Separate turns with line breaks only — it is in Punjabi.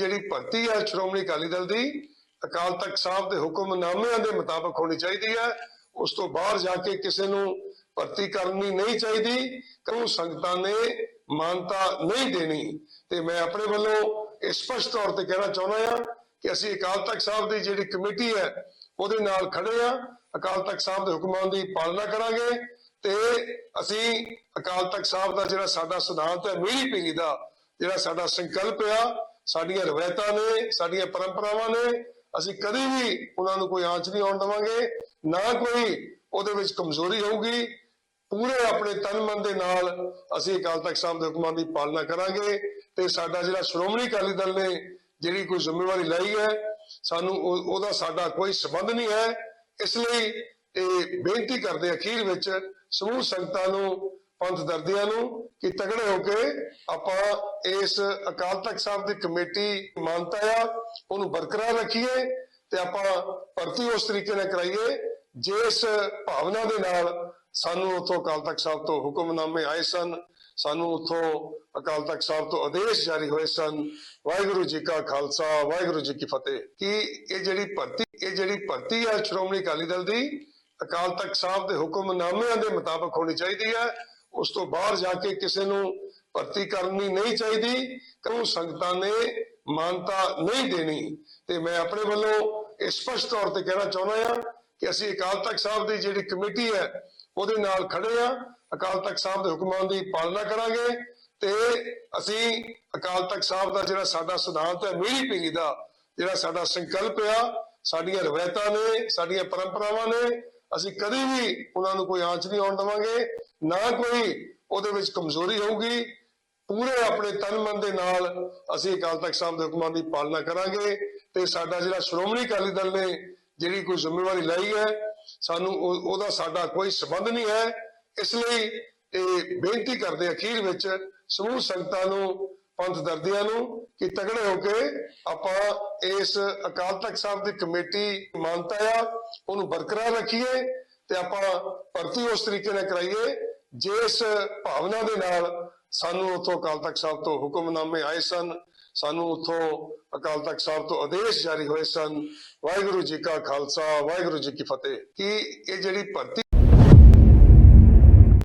ਜਿਹੜੀ ਭਰਤੀ ਹੈ ਸ਼੍ਰੋਮਣੀ ਅਕਾਲੀ ਦਲ ਦੀ, ਅਕਾਲ ਤਖਤ ਸਾਹਿਬ ਦੇ ਹੁਕਮਨਾਮਿਆਂ ਦੇ ਮੁਤਾਬਕ ਹੋਣੀ ਚਾਹੀਦੀ ਹੈ। ਉਸ ਤੋਂ ਬਾਹਰ ਜਾ ਕੇ ਕਿਸੇ ਨੂੰ ਭਰਤੀ ਕਰਨੀ ਨਹੀਂ ਚਾਹੀਦੀ ਕਿਉਂ ਸੰਗਤਾਂ ਨੇ ਮਾਨਤਾ ਨਹੀਂ ਦੇਣੀ। ਤੇ ਮੈਂ ਆਪਣੇ ਵੱਲੋਂ ਇਹ ਸਪਸ਼ਟ ਤੌਰ ਤੇ ਕਹਿਣਾ ਚਾਹੁੰਦਾ ਹਾਂ ਕਿ ਅਸੀਂ ਅਕਾਲ ਤਖਤ ਸਾਹਿਬ ਦੀ ਜਿਹੜੀ ਕਮੇਟੀ ਹੈ, ਉਹਦੇ ਨਾਲ ਖੜੇ ਆ ਅਕਾਲ ਤਖਤ ਸਾਹਿਬ ਦੇ ਹੁਕਮਾਂ ਦੀ ਪਾਲਣਾ ਕਰਾਂਗੇ ਤੇ ਅਸੀਂ ਅਕਾਲ ਤਖਤ ਸਾਹਿਬ ਦਾ ਜਿਹੜਾ ਸਾਡਾ ਸਿਧਾਂਤ ਹੈ ਮੀਰੀ ਪੀੜੀ ਦਾ ਜਿਹੜਾ ਸਾਡਾ ਸੰਕਲਪ ਆ ਸਾਡੀਆਂ ਰਵਾਇਤਾਂ ਨੇ, ਸਾਡੀਆਂ ਪਰੰਪਰਾਵਾਂ ਨੇ, ਅਸੀਂ ਕਦੇ ਵੀ ਉਹਨਾਂ ਨੂੰ ਕੋਈ ਆਂਚ ਨਹੀਂ ਆਉਣ ਦੇਵਾਂਗੇ, ਨਾ ਕੋਈ ਉਹਦੇ ਵਿੱਚ ਕਮਜ਼ੋਰੀ ਹੋਊਗੀ। ਪੂਰੇ ਆਪਣੇ ਤਨ ਮਨ ਦੇ ਨਾਲ ਅਸੀਂ ਅਕਾਲ ਤਖਤ ਸਾਹਿਬ ਦੇ ਹੁਕਮਾਂ ਦੀ ਪਾਲਣਾ ਕਰਾਂਗੇ ਤੇ ਸਾਡਾ ਜਿਹੜਾ ਸ਼੍ਰੋਮਣੀ ਅਕਾਲੀ ਦਲ ਨੇ ਜਿਹੜੀ ਕੋਈ ਜ਼ਿੰਮੇਵਾਰੀ ਲਈ ਹੈ, ਸਾਨੂੰ ਉਹਦਾ ਸਾਡਾ ਕੋਈ ਸਬੰਧ ਨਹੀਂ ਹੈ। ਇਸ ਲਈ ਇਹ ਬੇਨਤੀ ਕਰਦੇ ਅਖੀਰ ਵਿੱਚ ਸਮੂਹ ਸੰਗਤਾਂ ਨੂੰ ਪੰਥ ਦਰਦਿਆਂ ਨੂੰ ਕਿ ਤਗੜੇ ਹੋ ਕੇ ਆਪਾਂ ਇਸ ਅਕਾਲ ਤਖਤ ਸਾਹਿਬ ਦੀ ਕਮੇਟੀ ਮਾਨਤਾ ਆ, ਉਹਨੂੰ ਬਰਕਰਾਰ ਰੱਖੀਏ ਤੇ ਆਪਾਂ ਭਰਤੀ ਉਸ ਤਰੀਕੇ ਨਾਲ ਕਰਾਈਏ ਜਿਸ ਭਾਵਨਾ ਦੇ ਨਾਲ ਸਾਨੂੰ ਉਥੋਂ ਅਕਾਲ ਤਖਤ ਸਾਹਿਬ ਤੋਂ ਹੁਕਮਨਾਮੇ ਆਏ ਸਨ, ਸਾਨੂੰ ਉਥੋਂ ਅਕਾਲ ਤਖਤ ਸਾਹਿਬ ਤੋਂ ਆਦੇਸ਼ ਜਾਰੀ ਹੋਏ ਸਨ, ਵਾਹਿਗੁਰੂ ਜੀ ਕਾ ਖਾਲਸਾ, ਵਾਹਿਗੁਰੂ ਜੀ ਕੀ ਫਤਿਹ। ਕਿ ਇਹ ਜਿਹੜੀ ਭਰਤੀ, ਇਹ ਜਿਹੜੀ ਭਰਤੀ ਆ ਸ਼੍ਰੋਮਣੀ ਅਕਾਲੀ ਦਲ ਦੀ, ਅਕਾਲ ਤਖਤ ਸਾਹਿਬ ਦੇ ਹੁਕਮਨਾਮਿਆਂ ਦੇ ਮੁਤਾਬਕ ਹੋਣੀ ਚਾਹੀਦੀ ਹੈ ਉਸ ਤੋਂ ਬਾਹਰ ਜਾ ਕੇ ਕਿਸੇ ਨੂੰ ਭਰਤੀ ਕਰਨੀ ਨਹੀਂ ਚਾਹੀਦੀ ਕਿਉਂ ਸੰਗਤਾਂ ਨੇ ਮਾਨਤਾ ਨਹੀਂ ਦੇਣੀ। ਤੇ ਮੈਂ ਆਪਣੇ ਵੱਲੋਂ ਇਹ ਸਪਸ਼ਟ ਤੌਰ ਤੇ ਕਹਿਣਾ ਚਾਹੁੰਦਾ ਹਾਂ ਕਿ ਅਸੀਂ ਅਕਾਲ ਤਖਤ ਸਾਹਿਬ ਦੀ ਜਿਹੜੀ ਕਮੇਟੀ ਹੈ, ਉਹਦੇ ਨਾਲ ਖੜੇ ਆ ਅਕਾਲ ਤਖਤ ਸਾਹਿਬ ਦੇ ਹੁਕਮਾਂ ਦੀ ਪਾਲਣਾ ਕਰਾਂਗੇ ਤੇ ਅਸੀਂ ਅਕਾਲ ਤਖਤ ਸਾਹਿਬ ਦਾ ਜਿਹੜਾ ਸਾਡਾ ਸਿਧਾਂਤ ਹੈ, ਮੀਰੀ ਪੀੜੀ ਦਾ ਜਿਹੜਾ ਸਾਡਾ ਸੰਕਲਪ ਆ, ਸਾਡੀਆਂ ਰਵਾਇਤਾਂ ਨੇ, ਸਾਡੀਆਂ ਪਰੰਪਰਾਵਾਂ ਨੇ, ਅਸੀਂ ਕਦੇ ਵੀ ਉਹਨਾਂ ਨੂੰ ਕੋਈ ਆਂਚ ਨਹੀਂ ਆਉਣ ਦੇਵਾਂਗੇ। ਨਾ ਕੋਈ ਉਹਦੇ ਵਿੱਚ ਕਮਜ਼ੋਰੀ ਹੋਊਗੀ। ਪੂਰੇ ਆਪਣੇ ਤਨ ਮਨ ਦੇ ਨਾਲ ਅਸੀਂ ਅਕਾਲ ਤਖਤ ਸਾਹਿਬ ਦੇ ਹੁਕਮਾਂ ਦੀ ਪਾਲਣਾ ਕਰਾਂਗੇ ਤੇ ਸਾਡਾ ਜਿਹੜਾ ਸ਼੍ਰੋਮਣੀ ਅਕਾਲੀ ਦਲ ਨੇ ਜਿਹੜੀ ਕੋਈ ਜ਼ਿੰਮੇਵਾਰੀ ਲਈ ਹੈ, ਸਾਨੂੰ ਉਹਦਾ ਸਾਡਾ ਕੋਈ ਸਬੰਧ ਨਹੀਂ ਹੈ। ਇਸ ਲਈ ਇਹ ਬੇਨਤੀ ਕਰਦੇ ਅਖੀਰ ਵਿੱਚ ਸਮੂਹ ਸੰਗਤਾਂ ਨੂੰ, ਪੰਥ ਦਰਦਿਆਂ ਨੂੰ ਕਿ ਤਗੜੇ ਹੋ ਕੇ ਆਪਾਂ ਇਸ ਅਕਾਲ ਤਖਤ ਸਾਹਿਬ ਦੀ ਕਮੇਟੀ ਮਾਨਤਾ ਆ, ਉਹਨੂੰ ਬਰਕਰਾਰ ਰੱਖੀਏ ਤੇ ਆਪਾਂ ਭਰਤੀ ਉਸ ਤਰੀਕੇ ਨਾਲ ਕਰਾਈਏ। ਜਿਸ ਭਾਵਨਾ ਦੇ ਨਾਲ ਸਾਨੂੰ ਉਥੋਂ ਅਕਾਲ ਤਖਤ ਸਾਹਿਬ ਤੋਂ ਹੁਕਮਨਾਮੇ ਆਏ ਸਨ, ਸਾਨੂੰ ਉਥੋਂ ਅਕਾਲ ਤਖਤ ਸਾਹਿਬ ਤੋਂ ਆਦੇਸ਼ ਜਾਰੀ ਹੋਏ ਸਨ, ਵਾਹਿਗੁਰੂ ਜੀ ਕਾ ਖਾਲਸਾ, ਵਾਹਿਗੁਰੂ ਜੀ ਕੀ ਫਤਿਹ। ਕਿ ਇਹ ਜਿਹੜੀ ਭਰਤੀ